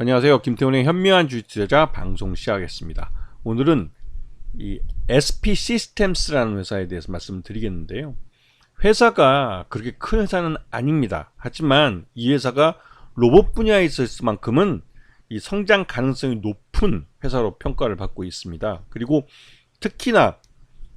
안녕하세요. 김태훈의 현명한 주식 투자자 방송 시작하겠습니다. 오늘은 이 SP 시스템스라는 회사에 대해서 말씀드리겠는데요. 회사가 그렇게 큰 회사는 아닙니다. 하지만 이 회사가 로봇 분야에 있을 만큼은 이 성장 가능성이 높은 회사로 평가를 받고 있습니다. 그리고 특히나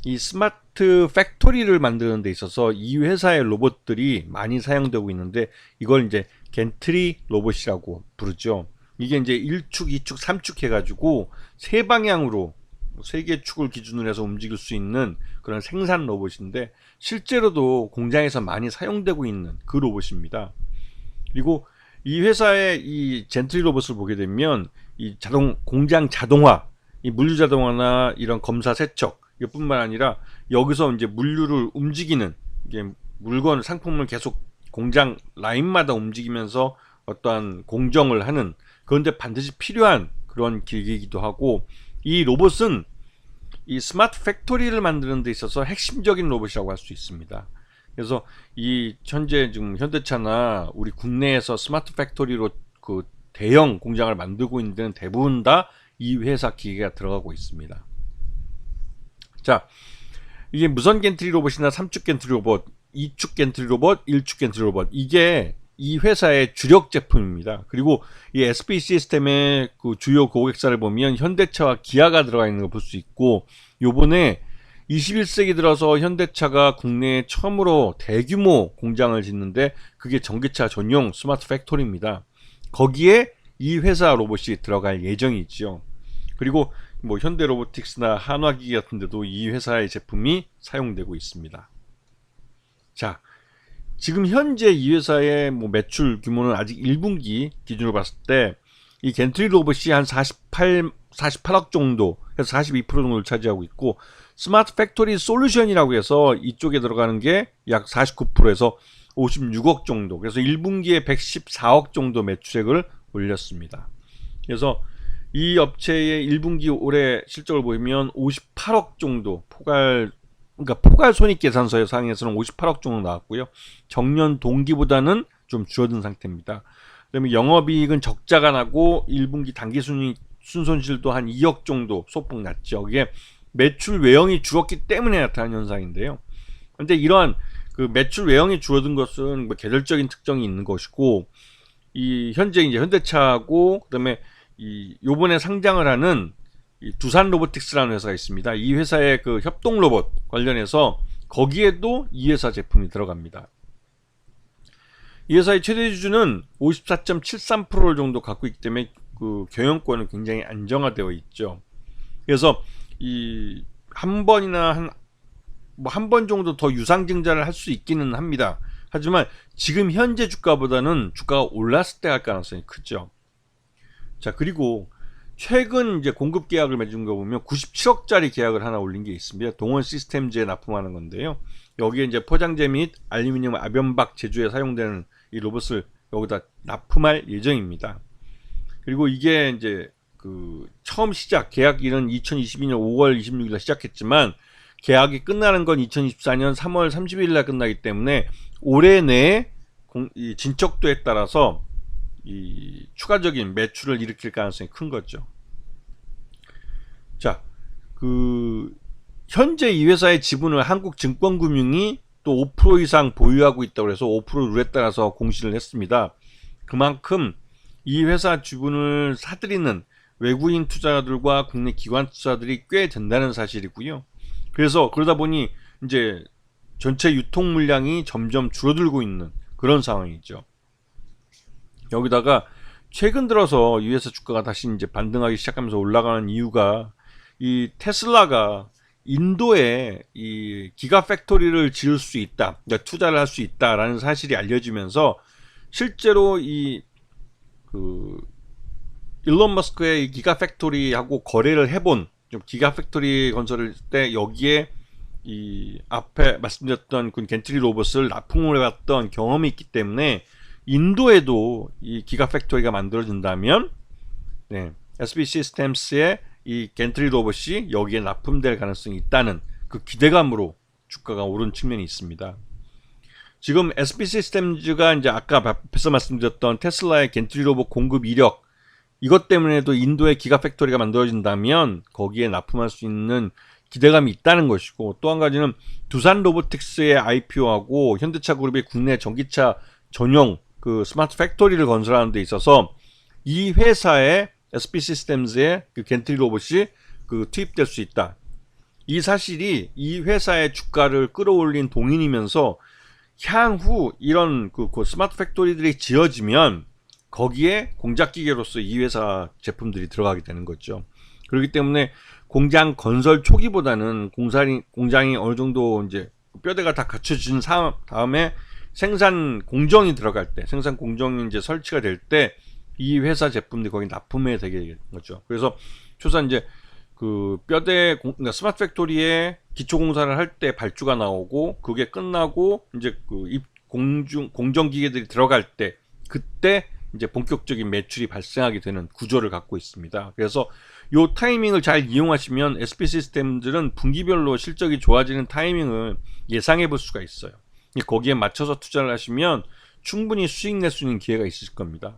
이 스마트 팩토리를 만드는 데 있어서 이 회사의 로봇들이 많이 사용되고 있는데 이걸 이제 겐트리 로봇이라고 부르죠. 이게 이제 1축, 2축, 3축 해가지고 세 방향으로 세 개 축을 기준으로 해서 움직일 수 있는 그런 생산 로봇인데 실제로도 공장에서 많이 사용되고 있는 그 로봇입니다. 그리고 이 회사의 이 젠트리 로봇을 보게 되면 이 자동 공장 자동화, 이 물류 자동화나 이런 검사 세척 이뿐만 아니라 여기서 이제 물류를 움직이는 이게 물건 상품을 계속 공장 라인마다 움직이면서 어떠한 공정을 하는 그런데 반드시 필요한 그런 기기이기도 하고 이 로봇은 이 스마트 팩토리를 만드는 데 있어서 핵심적인 로봇이라고 할 수 있습니다. 그래서 이 현재 지금 현대차나 우리 국내에서 스마트 팩토리로 그 대형 공장을 만들고 있는 데는 대부분 다 이 회사 기계가 들어가고 있습니다. 자, 이게 무선 겐트리 로봇이나 3축 겐트리 로봇, 2축 겐트리 로봇, 1축 겐트리 로봇 이게 이 회사의 주력 제품입니다. 그리고 이 SP 시스템의 그 주요 고객사를 보면 현대차와 기아가 들어가 있는 걸 볼 수 있고 요번에 21세기 들어서 현대차가 국내에 처음으로 대규모 공장을 짓는데 그게 전기차 전용 스마트 팩토리입니다. 거기에 이 회사 로봇이 들어갈 예정이지요. 그리고 뭐 현대 로보틱스나 한화기기 같은 데도 이 회사의 제품이 사용되고 있습니다. 자, 지금 현재 이 회사의 뭐 매출 규모는 아직 1분기 기준으로 봤을 때 이 겐트리 로봇이 한 48, 48억 정도, 해서 42% 정도를 차지하고 있고 스마트 팩토리 솔루션이라고 해서 이쪽에 들어가는 게 약 49%에서 56억 정도. 그래서 1분기에 114억 정도 매출액을 올렸습니다. 그래서 이 업체의 1분기 올해 실적을 보면 58억 정도 포괄 그러니까 포괄 손익 계산서의 상에서는 58억 정도 나왔고요. 정년 동기보다는 좀 줄어든 상태입니다. 그다음에 영업이익은 적자가 나고 1분기 당기 순익 순손실도 한 2억 정도 소폭 났죠. 이게 매출 외형이 줄었기 때문에 나타난 현상인데요. 근데 이러한 그 매출 외형이 줄어든 것은 뭐 계절적인 특정이 있는 것이고 이 현재 이제 현대차하고 그다음에 이 요번에 상장을 하는 이 두산 로보틱스라는 회사가 있습니다. 이 회사의 그 협동 로봇 관련해서 거기에도 이 회사 제품이 들어갑니다. 이 회사의 최대 주주는 54.73%를 정도 갖고 있기 때문에 그 경영권은 굉장히 안정화되어 있죠. 그래서 이 한 번이나 한 뭐 한 번 정도 더 유상증자를 할 수 있기는 합니다. 하지만 지금 현재 주가보다는 주가가 올랐을 때 할 가능성이 크죠. 자, 그리고 최근 이제 공급 계약을 맺은 거 보면 97억짜리 계약을 하나 올린 게 있습니다. 동원 시스템즈에 납품하는 건데요. 여기에 이제 포장재 및 알루미늄 아변박 제조에 사용되는 이 로봇을 여기다 납품할 예정입니다. 그리고 이게 이제 그 처음 시작 계약일은 2022년 5월 26일 시작했지만 계약이 끝나는 건 2024년 3월 30일 날 끝나기 때문에 올해 내에 진척도에 따라서 이 추가적인 매출을 일으킬 가능성이 큰 거죠. 자, 그 현재 이 회사의 지분을 한국증권금융이 또 5% 이상 보유하고 있다고 해서 5% 룰에 따라서 공시를 했습니다. 그만큼 이 회사 지분을 사들이는 외국인 투자자들과 국내 기관 투자들이 꽤 된다는 사실이고요. 그래서 그러다 보니 이제 전체 유통 물량이 점점 줄어들고 있는 그런 상황이죠. 여기다가 최근 들어서 이 회사 주가가 다시 이제 반등하기 시작하면서 올라가는 이유가 이 테슬라가 인도에 이 기가 팩토리를 지을 수 있다, 그러니까 투자를 할 수 있다라는 사실이 알려지면서 실제로 이 그 일론 머스크의 기가 팩토리하고 거래를 해본 좀 기가 팩토리 건설을 때 여기에 이 앞에 말씀드렸던 그 겐트리 로봇을 납품을 해왔던 경험이 있기 때문에 인도에도 이 기가 팩토리가 만들어진다면 네, SB 시스템스의 이 겐트리 로봇이 여기에 납품될 가능성이 있다는 그 기대감으로 주가가 오른 측면이 있습니다. 지금 SB 시스템즈가 이제 아까 앞에서 말씀드렸던 테슬라의 겐트리 로봇 공급 이력 이것 때문에도 인도의 기가 팩토리가 만들어진다면 거기에 납품할 수 있는 기대감이 있다는 것이고 또 한 가지는 두산 로보틱스의 IPO하고 현대차 그룹의 국내 전기차 전용 그 스마트 팩토리를 건설하는 데 있어서 이 회사의 SP 시스템즈의 그 겐트리 로봇이 그 투입될 수 있다. 이 사실이 이 회사의 주가를 끌어올린 동인이면서 향후 이런 그, 그 스마트 팩토리들이 지어지면 거기에 공작 기계로서 이 회사 제품들이 들어가게 되는 거죠. 그렇기 때문에 공장 건설 초기보다는 공사리, 공장이 어느 정도 이제 뼈대가 다 갖춰진 사- 다음에 생산 공정이 들어갈 때, 생산 공정이 이제 설치가 될 때 이 회사 제품들이 거기 납품해 되게 되는 거죠. 그래서 초선 이제 그 뼈대 공, 그러니까 스마트 팩토리에 기초 공사를 할 때 발주가 나오고 그게 끝나고 이제 그 입- 공중 공정 기계들이 들어갈 때 그때 이제 본격적인 매출이 발생하게 되는 구조를 갖고 있습니다. 그래서 요 타이밍을 잘 이용하시면 SP 시스템들은 분기별로 실적이 좋아지는 타이밍을 예상해 볼 수가 있어요. 거기에 맞춰서 투자를 하시면 충분히 수익 낼 수 있는 기회가 있을 겁니다.